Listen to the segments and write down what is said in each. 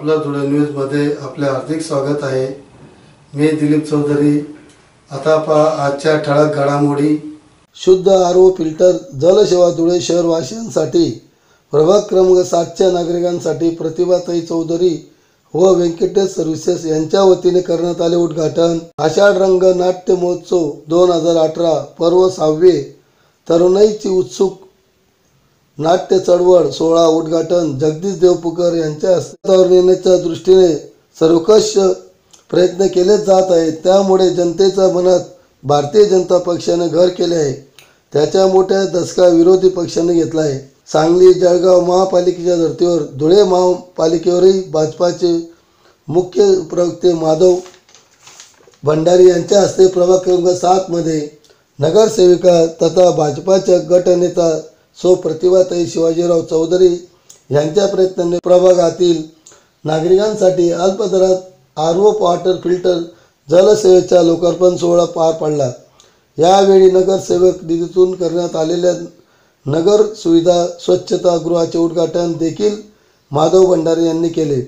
आपलं धुळे न्यूजमध्ये आपले हार्दिक स्वागत आहे. मी दिलीप चौधरी. आता पहा आजच्या ठळक घडामोडी. शुद्ध आर ओ फिल्टर जलसेवा धुळे शहरवासियांसाठी प्रभाग क्रमांक सातच्या नागरिकांसाठी प्रतिभाताई चौधरी व व्यंकटेश सर्व्हिसेस यांच्या वतीने करण्यात आले उद्घाटन. आषाढ रंग नाट्य महोत्सव दोन हजार अठरा पर्व सहावे तरुणाईची उत्सुक नाट्य चळवळ सोहळा उद्घाटन जगदीश देवपुकर यांच्या नेण्याच्या दृष्टीने सर्वकष प्रयत्न केले जात आहेत. त्यामुळे जनतेच्या मनात भारतीय जनता पक्षाने घर केले आहे. त्याच्या मोठ्या दसका विरोधी पक्षाने घेतला आहे. सांगली जळगाव महापालिकेच्या धर्तीवर धुळे महापालिकेवरही भाजपाचे मुख्य प्रवक्ते माधव भंडारी यांच्या हस्ते प्रभाग क्रमांक सातमध्ये नगरसेविका तथा भाजपाच्या गटनेता सो प्रतिभाताई शिवाजीराव चौधरी यांच्या प्रयत्नाने प्रभागातील नागरिकांसाठी अल्प दरात आर ओ वॉटर फिल्टर जलसेवेचा लोकार्पण सोहळा पार पडला. यावेळी नगरसेवक निधीतून करण्यात आलेल्या नगर सुविधा स्वच्छता गृहाचे उद्घाटन देखील माधव भंडारे यांनी केले.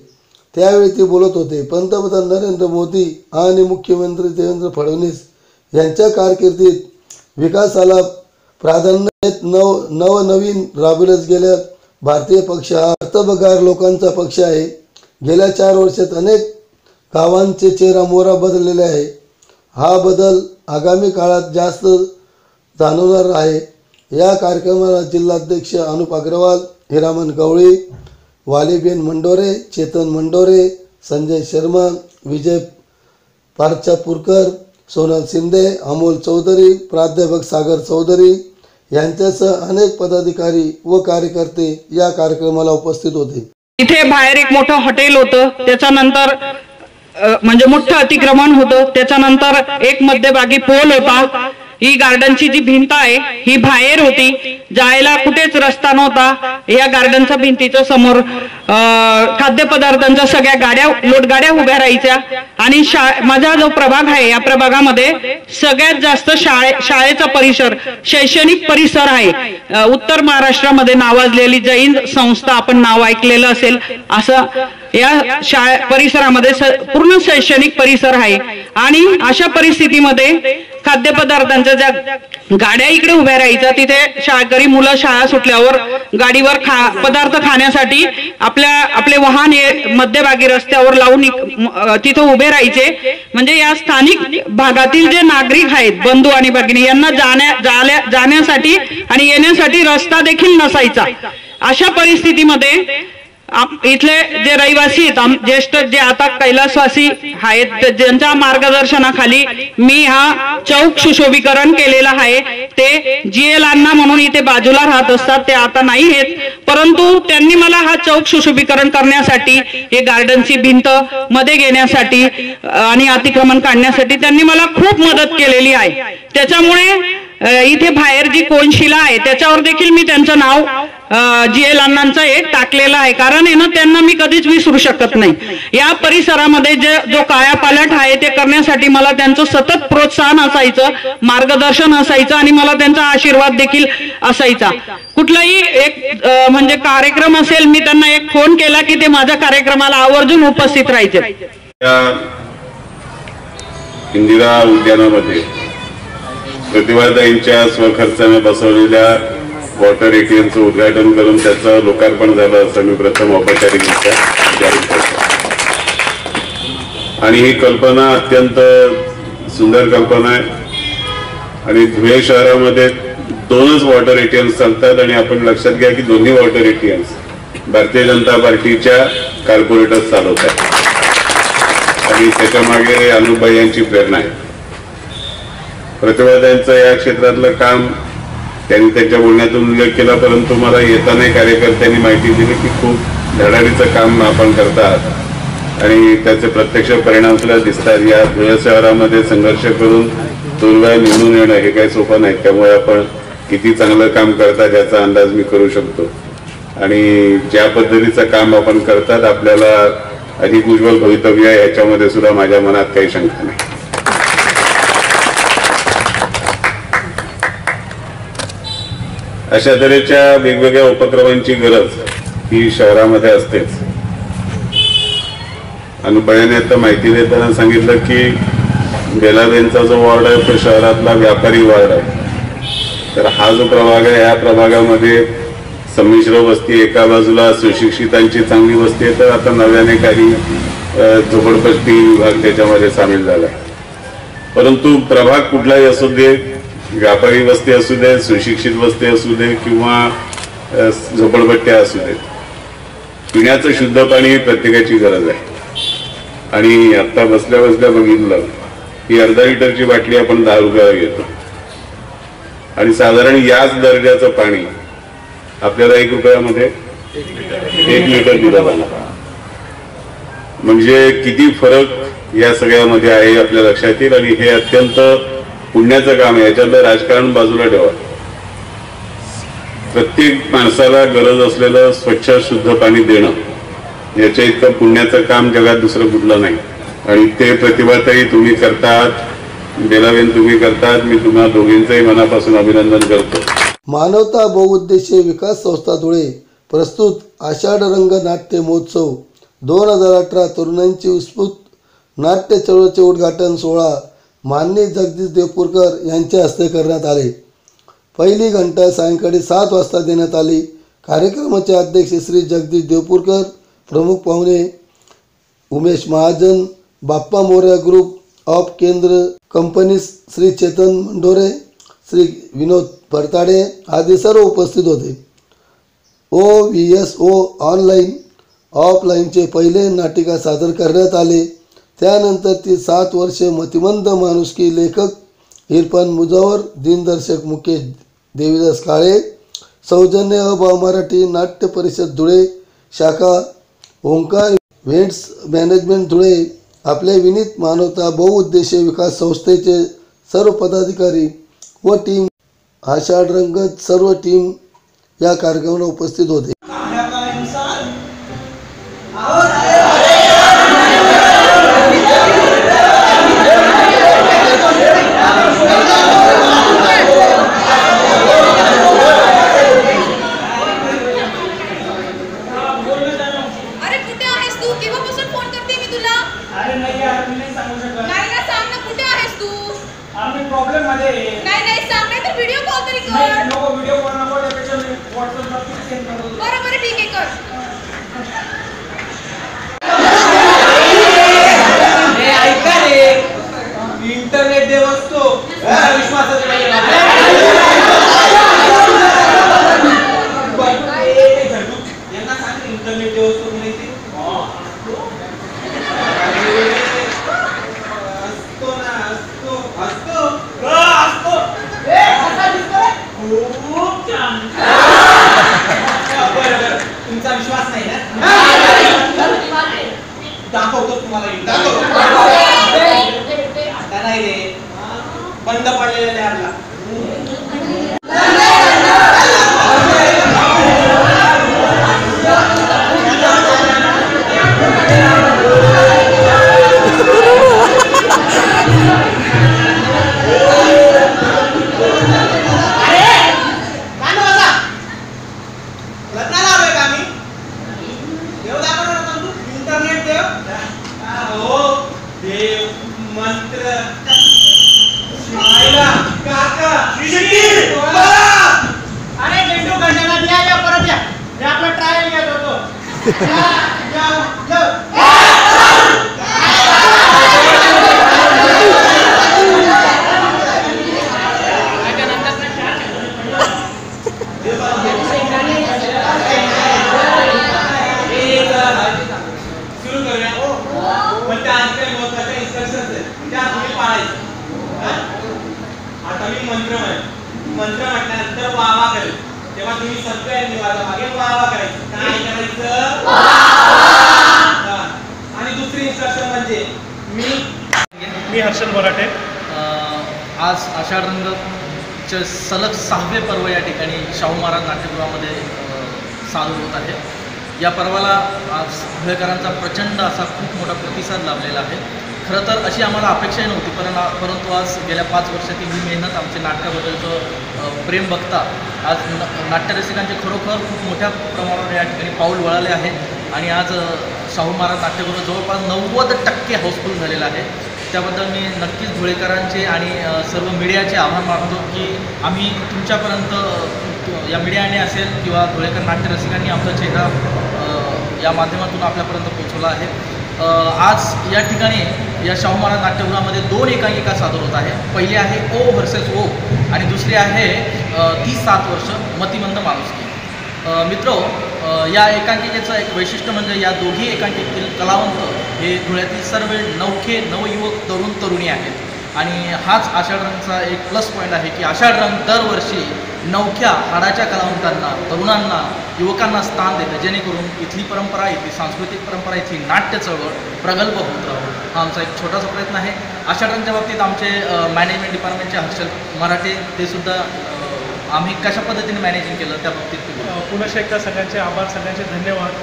त्यावेळी ते बोलत होते पंतप्रधान नरेंद्र मोदी आणि मुख्यमंत्री देवेंद्र फडणवीस यांच्या कारकिर्दीत विकासाला प्राधान्य नव नवनवीन राबविल्यास गेल्या भारतीय पक्ष हा अर्थबगार लोकांचा पक्ष आहे. गेल्या चार वर्षात अनेक गावांचे चेहरा मोहरा बदललेले आहे. हा बदल आगामी काळात जास्त जाणवणार आहे. या कार्यक्रमाला जिल्हाध्यक्ष अनुप अग्रवाल हिरामन गवळी वालीबेन मंडोरे चेतन मंडोरे संजय शर्मा विजय पारचापूरकर सोनल शिंदे अमोल चौधरी प्राध्यापक सागर चौधरी यांच्यासह अनेक पदाधिकारी व कार्यकर्ते या कार्यक्रमाला उपस्थित होते. इथे बाहेर एक मोठं हॉटेल होतं त्याच्यानंतर म्हणजे मोठं अतिक्रमण होतं त्याच्यानंतर एक मध्यभागी पोल होता. ही गार्डनची जी भिंत आहे ही बाहेर होती. जायला कुठेच रस्ता नव्हता. या गार्डनच्या भिंतीच्या समोर खाद्यपदार्थांच्या सगळ्या गाड्या लोटगाड्या उभ्या राहायच्या. आणि माझा जो प्रभाग आहे या प्रभागामध्ये सगळ्यात जास्त शाळे शाळेचा परिसर शैक्षणिक परिसर आहे. उत्तर महाराष्ट्रामध्ये नावाजलेली जैन संस्था आपण नाव ऐकलेलं असेल. असं या शाळा परिसरामध्ये पूर्ण शैक्षणिक परिसर आहे. आणि अशा परिस्थितीमध्ये खाद्यपदार्थांच्या ज्या गाड्या इकडे उभ्या राहायच्या तिथे शाळकरी मुलं शाळा सुटल्यावर गाडीवर खा पदार्थ खाण्यासाठी आपल्या आपले वाहन हे मध्यभागी रस्त्यावर लावून तिथे उभे राहायचे. म्हणजे या स्थानिक भागातील जे नागरिक आहेत बंधू आणि भगिनी यांना जाण्या जाल्या- जाण्यासाठी आणि येण्यासाठी रस्ता देखील नसायचा. अशा परिस्थितीमध्ये इथले जे रहिवासी आहेत आम- ज्येष्ठ जे आता कैलासवासी आहेत ज्यांच्या मार्गदर्शनाखाली मी हा चौक सुशोभीकरण केलेला आहे ते जी म्हणून इथे बाजूला राहत असतात ते आता नाही आहेत. परंतु त्यांनी मला हा चौक सुशोभीकरण करण्यासाठी हे गार्डनची भिंत मध्ये घेण्यासाठी आणि अतिक्रमण काढण्यासाठी त्यांनी मला खूप मदत केलेली आहे. त्याच्यामुळे इथे बाहेर जी कोनशिला आहे त्याच्यावर देखील मी त्यांचं नाव जी एल अण्णांचं एक टाकलेलं आहे. कारण आहे ना त्यांना मी कधीच विसरू शकत नाही. या परिसरामध्ये जे जो कायापालट आहे ते करण्यासाठी मला त्यांचं सतत प्रोत्साहन असायचं मार्गदर्शन असायचं आणि मला त्यांचा आशीर्वाद देखील असायचा. कुठलाही एक म्हणजे कार्यक्रम असेल मी त्यांना एक फोन केला की ते माझ्या कार्यक्रमाला आवर्जून उपस्थित राहायचे. इंदिरा उद्यानामध्ये प्रतिभाताईंच्या स्वखर्चाने बसवलेल्या वॉटर एटीएमचं उद्घाटन करून त्याचं लोकार्पण झालं असं मी प्रथम औपचारिकरित्या जाहीर करतो. आणि ही कल्पना अत्यंत सुंदर कल्पना आहे. आणि धुळे शहरामध्ये दोनच वॉटर एटीएम्स चालतात आणि आपण लक्षात घ्या की दोन्ही वॉटर एटीएम्स भारतीय जनता पार्टीच्या कार्पोरेटर्स चालवत आहेत आणि त्याच्यामागे यांची प्रेरणा आहे. प्रतिभाताईंचं या क्षेत्रातलं काम त्यांनी त्यांच्या बोलण्यातून उल्लेख केला परंतु मला येताना कार्यकर्त्यांनी माहिती दिली की खूप धडाडीचं काम आपण करतात. आणि त्याचे प्रत्यक्ष परिणाम सुद्धा दिसतात. या धुळे शहरामध्ये संघर्ष करून दोन निवडून येणं हे काही सोपं नाही. त्यामुळे आपण किती चांगलं काम करतात याचा अंदाज मी करू शकतो. आणि ज्या पद्धतीचं काम आपण करतात आपल्याला अधिक उज्ज्वल भवितव्य आहे याच्यामध्ये सुद्धा माझ्या मनात काही शंका नाही. अशा तऱ्हेच्या वेगवेगळ्या उपक्रमांची गरज ही शहरामध्ये असतेच. आणि बयाने आता माहिती देताना सांगितलं की बेलाबेनचा जो वॉर्ड आहे तो शहरातला व्यापारी वॉर्ड आहे. तर हा जो प्रभाग आहे या प्रभागामध्ये संमिश्र वस्ती एका बाजूला सुशिक्षितांची चांगली वस्ती आहे तर आता नव्याने काही झोपडपट्टी विभाग त्याच्यामध्ये सामील झाला आहे. परंतु प्रभाग कुठलाही असू दे व्यापारी वस्ती असू दे सुशिक्षित वस्ती असू दे किंवा झोपडपट्ट्या असू देत पिण्याचं शुद्ध पाणी प्रत्येकाची गरज आहे. आणि आता बसल्या बसल्या बघितलं ही अर्धा लिटरची बाटली आपण दहा रुपयाला घेतो. आणि साधारण याच दर्जाचं पाणी आपल्याला एक रुपयामध्ये एक लिटर दिलं जाणार. म्हणजे किती फरक या सगळ्यामध्ये आहे आपल्या लक्षात येईल आणि हे अत्यंत पुण्याचं काम आहे याच्यातलं राजकारण बाजूला ठेवा. प्रत्येक माणसाला गरज असलेलं स्वच्छ शुद्ध पाणी देणं याच्या इतकं पुण्याचं काम जगात दुसरं कुठलं नाही. आणि ते प्रतिभाताही तुम्ही करतात बेलावेन तुम्ही करतात मी तुम्हा दोघींचंही मनापासून अभिनंदन करतो. मानवता बहुउद्देशीय विकास संस्था धुळे प्रस्तुत आषाढ रंग नाट्य महोत्सव दोन हजार अठरा तरुणांची उत्स्फूर्त नाट्य चळवळीचे उद्घाटन सोहळा माननीय जगदीश देवपूरकर यांच्या हस्ते करण्यात आले. पहिली घंटा सायंकाळी सात वाजता देण्यात आली. कार्यक्रमाचे अध्यक्ष श्री जगदीश देवपूरकर प्रमुख पाहुणे Umesh Mahajan Bappa Morya group of Kendra companies Shri Chetan Mandore Shri Vinod Partade आदी सर्व उपस्थित होते. O V S O online ऑफलाईनचे पहिले नाटिका सादर करण्यात आले. त्यानंतर ती सात वर्षे मतिमंद माणुसकी लेखक हिरपान मुजावर दिनदर्शक मुकेश देवीदास काळे सौजन्य अभाव मराठी नाट्य परिषद धुळे शाखा ओंकार इव्हेंट्स मॅनेजमेंट धुळे आपले विनीत मानवता बहुउद्देशीय विकास संस्थेचे सर्व पदाधिकारी व टीम आषाढ रंगत सर्व टीम या कार्यक्रमाला उपस्थित होते. Obrigado. परत या आपला ट्रायल घेत होतो या, या, या. सुरू करूया पण त्या आज काही महत्त्वाच्या इन्स्ट्रक्शन्स आहेत त्या तुम्ही पाळायच्या हा? आता मी मंत्र म्हणेन मंत्र म्हटल्यानंतर वावा करेल तेव्हा तुम्ही सगळ्यांनी माझ्या मागे वावा करायचं काय करायचं हा. आणि दुसरी इन्स्ट्रक्शन म्हणजे मी मी हर्षल बराटे अ, आज आषाढ रंगचे सलग सहावे पर्व या ठिकाणी शाहू महाराज नाट्यगृहामध्ये सादर होत आहे. या पर्वाला आज धुळेकरांचा प्रचंड असा खूप मोठा प्रतिसाद लाभलेला आहे. खरं तर अशी आम्हाला अपेक्षाही नव्हती पण परंतु आज गेल्या पाच वर्षातील ही मेहनत आमचे नाटकाबद्दलचं प्रेम बघता आज न नाट्यरसिकांचे खरोखर खूप मोठ्या प्रमाणावर या ठिकाणी पाऊल वळाले आहे. आणि आज शाहू महाराज नाट्यगृह जवळपास नव्वद टक्के हाऊसफुल झालेलं आहे. त्याबद्दल मी नक्कीच धुळेकरांचे आणि सर्व मीडियाचे आभार मानतो की आम्ही तुमच्यापर्यंत या मीडियाने असेल किंवा धुळेकर नाट्यरसिकांनी आमचा चेहरा या माध्यमातून आपल्यापर्यंत पोहोचवला आहे. आज या ठिकाणी या शाहू महाराज नाट्यगृहामध्ये दोन एकांकिका सादर होत आहे पहिली आहे ओ व्हर्सेस ओ आणि दुसरी आहे तीस सात वर्ष मतिमंद माणुसकी. मित्र मित्रो या एकांकिकेचं एक वैशिष्ट्य म्हणजे या दोघी एकांकिकेतील कलावंत हे धुळ्यातील सर्व नवखे नवयुवक तरुण तरुणी आहेत. आणि हाच आषाढ रंगचा एक प्लस पॉईंट आहे की आषाढ रंग दरवर्षी नवख्या हाडाच्या कलावंतांना तरुणांना युवकांना स्थान देतं. जेणेकरून इथली परंपरा इथली सांस्कृतिक परंपरा इथली नाट्य चळवळ प्रगल्भ होत राहू. हा आमचा एक छोटासा प्रयत्न आहे. आषाढ रंगच्या बाबतीत आमचे मॅनेजमेंट डिपार्टमेंटचे हर्षल मराठे ते सुद्धा आम्ही कशा पद्धतीने मॅनेजिंग केलं त्या बाबतीत ते पुन्हा एकदा सगळ्यांचे आभार सगळ्यांचे धन्यवाद.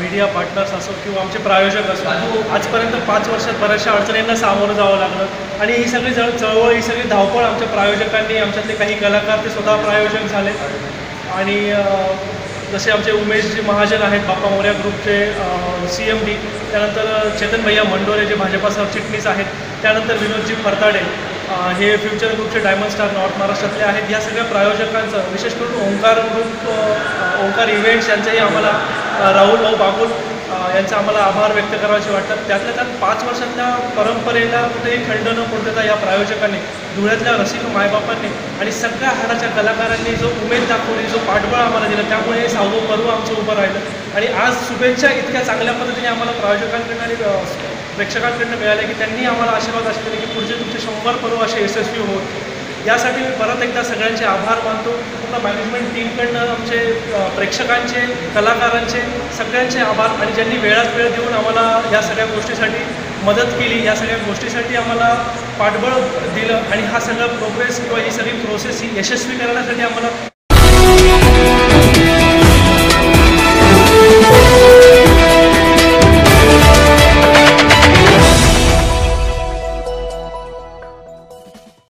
मीडिया पार्टनर्स असो किंवा आमचे प्रायोजक असो आजपर्यंत पाच वर्षात बऱ्याचशा अडचणींना सामोरं जावं लागलं. आणि ही सगळी जळ चळवळ ही सगळी धावपळ आमच्या प्रायोजकांनी आमच्यातले काही कलाकार ते स्वतः प्रायोजक झाले आणि जसे आमचे उमेशजी महाजन आहेत बाप्पा मोर्या ग्रुपचे सी एम डी त्यानंतर चेतन भैया मंडोरे जे भाजपा सरचिटणीस आहेत. त्यानंतर विनोदजी फरताडे. हे फ्युचर ग्रुपचे डायमंड स्टार नॉर्थ महाराष्ट्रातले आहेत. या सगळ्या प्रायोजकांचं विशेष करून ओंकार ग्रुप ओंकार इव्हेंट्स यांचंही आम्हाला अ, राहुल भाऊ बागुल यांचा आम्हाला आभार व्यक्त करावेसे वाटतात. त्यातल्या त्यात पाच वर्षातल्या परंपरेला कुठेही खंड न पडू या प्रायोजकांनी धुळ्यातल्या रसिक मायबापांनी आणि सगळ्या हाडाच्या कलाकारांनी जो उमेद दाखवली जो पाठबळ आम्हाला दिला त्यामुळे हे सावधो पर्व आमचं उभं राहिलं. आणि आज शुभेच्छा इतक्या चांगल्या पद्धतीने आम्हाला प्रायोजकांकडून आणि प्रेक्षकांकडनं मिळाले की त्यांनी आम्हाला आशीर्वाद असे दिले की पुढचे तुमचे शंभर पर्व असे यशस्वी होत. यासाठी मी परत एकदा सगळ्यांचे आभार मानतो. पूर्ण मॅनेजमेंट टीमकडनं आमचे प्रेक्षकांचे कलाकारांचे सगळ्यांचे आभार आणि ज्यांनी वेळात वेळ देऊन आम्हाला या सगळ्या गोष्टीसाठी मदत केली या सगळ्या गोष्टीसाठी आम्हाला पाठबळ दिलं आणि हा सगळा प्रोग्रेस किंवा ही सगळी प्रोसेस ही यशस्वी करण्यासाठी आम्हाला